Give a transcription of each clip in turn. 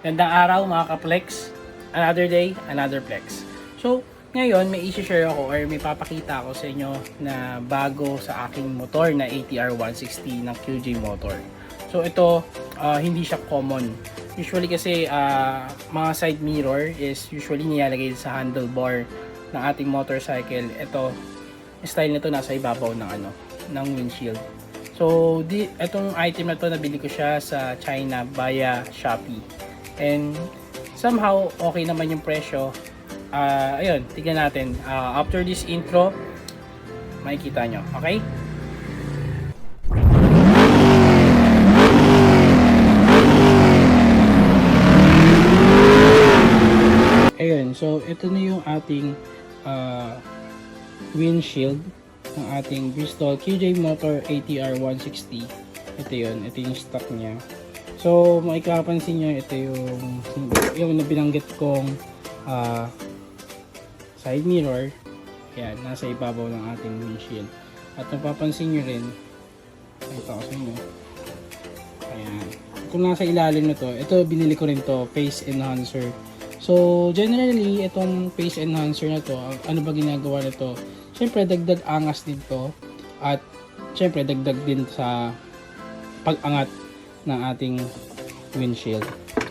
Gandang araw mga ka-flex. Another day, another flex. So, ngayon may i-share ako or may papakita ako sa inyo na bago sa aking motor na ATR 160 ng QJ Motor. So ito, ah, hindi siya common. Usually kasi ah, mga side mirror is usually nilalagay sa handlebar ng ating motorcycle. Ito, style nito nasa ibabaw ng ano, ng windshield. So, di, itong item na to nabili ko siya sa China via Shopee. And somehow okay naman yung presyo. Ah, ayun, tignan natin. Ah, after this intro, makikita nyo. Okay? Ayun, so ito na yung ating ah, windshield ng ating Bristol QJ Motor ATR 160. Ito yun, ito yung stock niya. So, makikapansin nyo, ito yung yung na binanggit kong ah, side mirror. Yan, nasa ibabaw ng ating windshield. At napapansin nyo rin, ito ko sa inyo. Ayan. Kung nasa ilalim na to, ito binili ko rin to, face enhancer. So, generally, itong face enhancer na to, ano ba ginagawa nito? Siyempre, dagdag angas din to. At, siyempre, dagdag din sa pag-angat ng ating windshield.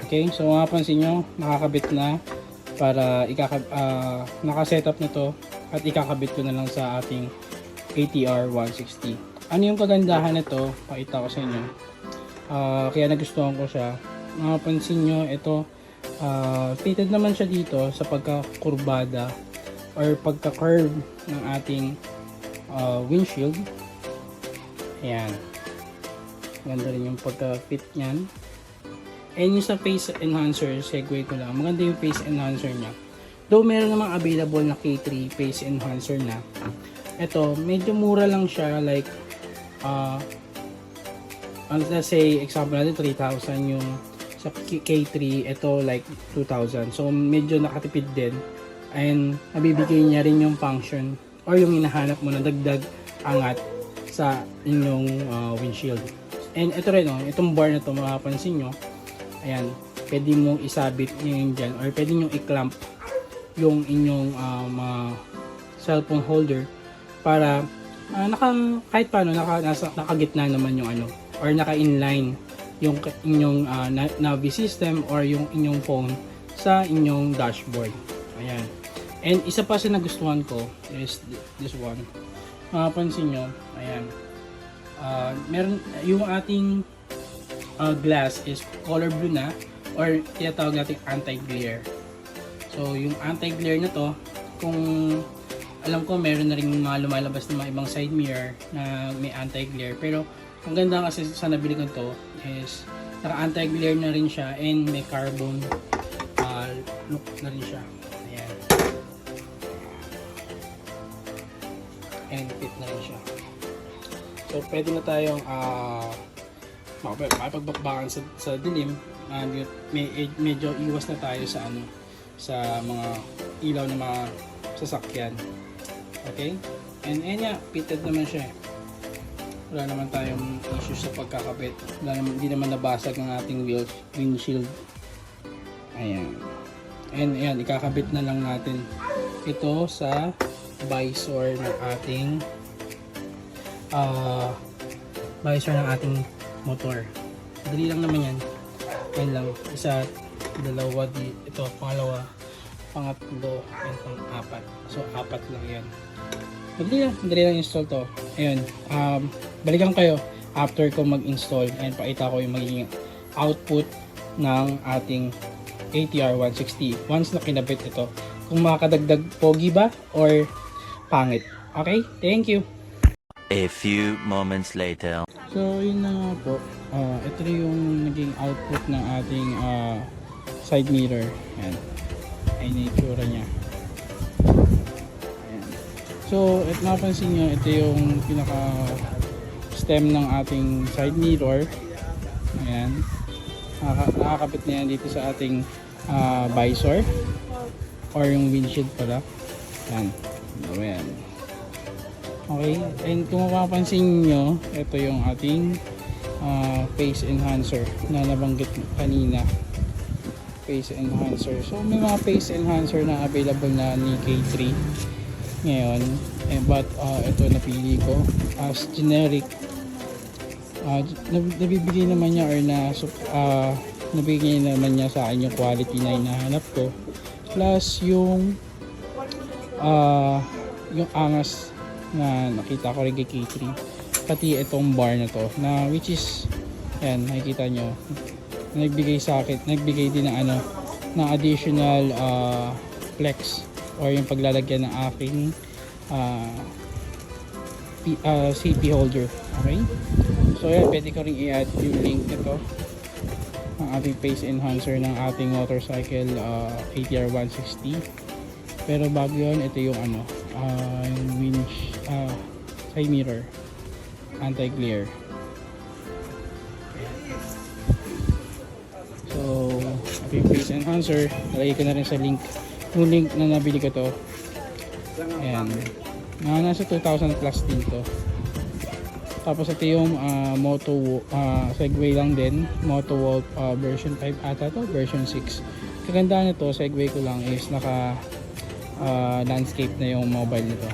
Okay, so mapapansin nyo, nakakabit na para ikaka ah, naka-setup na to at ikakabit ko na lang sa ating ATR 160. Ano yung kagandahan nito? Pakita ko sa inyo. Ah, kaya nagustuhan ko siya. Mapapansin nyo, ito ah, fitted naman siya dito sa pagkakurbada or pagka-curve ng ating ah, windshield. Ayan. Ganda rin yung pagka-fit niyan. And yung sa face enhancer, segue ko lang. Maganda yung face enhancer niya. Though meron namang available na K3 face enhancer na. Ito, medyo mura lang siya. Like, uh, let's say, example natin, 3,000 yung sa K- K3. Ito, like, 2,000. So, medyo nakatipid din. And, nabibigay niya rin yung function or yung hinahanap mo na dagdag angat sa inyong uh, windshield. And ito rin, oh, itong bar na to, makapansin nyo, ayan, pwede mong isabit yun dyan or pwede nyo i-clamp yung inyong uh, mga cellphone holder para ah, naka, kahit paano, naka, nasa, nakagitna naman yung ano or naka-inline yung ka- inyong na- navi system or yung inyong phone sa inyong dashboard. Ayan. And isa pa sa nagustuhan ko is th- this one. Mapapansin nyo, ayan. Ah, meron yung ating uh, glass is color blue na or tinatawag natin anti-glare. So, yung anti-glare na to, kung alam ko meron na rin mga lumalabas na mga ibang side mirror na may anti-glare. Pero, ang ganda kasi sa nabili ko to is naka anti-glare na rin siya and may carbon uh, look na rin siya. Ayan. And fit na rin siya. So, pwede na tayong ah makapag- makipagbakbakan sa, sa dilim and may, medyo iwas na tayo sa ano sa mga ilaw ng mga sasakyan. Okay? And and yeah fitted naman siya eh. wala naman tayong issues sa pagkakabit wala naman, hindi naman nabasag ng ating windshield. Ayan. And ayan ikakabit na lang natin ito sa visor ng ating ah visor ng ating motor. Dali lang naman yan. Yan lang. Isa, dalawa, di, ito, pangalawa, pangatlo, and pang-apat. So, apat lang yan. Madali lang. Madali lang install to. Ayun. Um, balikan kayo after ko mag-install and pakita ko yung magiging output ng ating ATR 160 once na kinabit ito. Kung makakadagdag pogi ba or pangit. Okay? Thank you! A few moments later. So, yun na nga po. Ah, ito rin yung naging output ng ating ah, side mirror. Ayan. Ayun yung itsura niya. Ayan. So, at napansin nyo, ito yung pinaka stem ng ating side mirror. Ayan. Nakaka- nakakapit na dito sa ating ah, visor or yung windshield pala. Ayan. Ayan. Okay, and kung mapapansin nyo, ito yung ating ah, face enhancer na nabanggit kanina. face enhancer. So may mga face enhancer na available na ni K3 ngayon. Eh, but uh, ito napili ko as generic. Uh, nab- nabibigay naman niya or na uh, nabigay naman niya sa akin yung quality na hinahanap ko. Plus yung uh, yung angas na nakita ko rin kay K3 pati itong bar na to na which is yan nakikita nyo. Nagbigay sa akin nagbigay din ng ano ng additional uh, flex or yung paglalagyan ng aking uh, P- uh, CP holder. Okay? So yan pwede ko rin i-add yung link nito. Ang ating face enhancer ng ating motorcycle uh, ATR 160 pero bago yun ito yung ano uh, winch uh, side mirror anti-glare. So face enhancer nalagay ko na rin sa link. Yung link na nabili ko to. Ayan. Na nasa 2,000 plus din to. Tapos ito yung ah, Moto uh, Segway lang din. Moto Wolf ah, version 5 ata to version 6 kagandahan nito Segway ko lang is naka ah, landscape na yung mobile nito.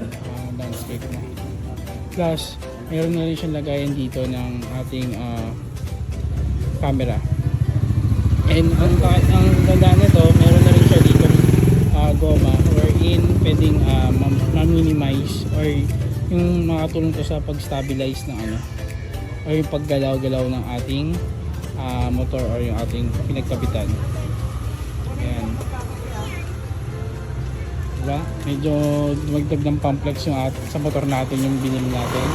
Ah, landscape na. Plus meron na rin siyang lagayan dito ng ating ah, camera. And ang, ang ganda nito meron na rin siya dito uh, goma wherein pwedeng uh, ma-minimize or yung makatulong to sa pag-stabilize ng ano or yung paggalaw-galaw ng ating ah, motor or yung ating pinagkapitan diba? medyo dumagdag ng pamplex yung at, sa motor natin yung binili natin.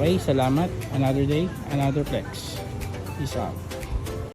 Okay salamat. Another day another flex. Peace out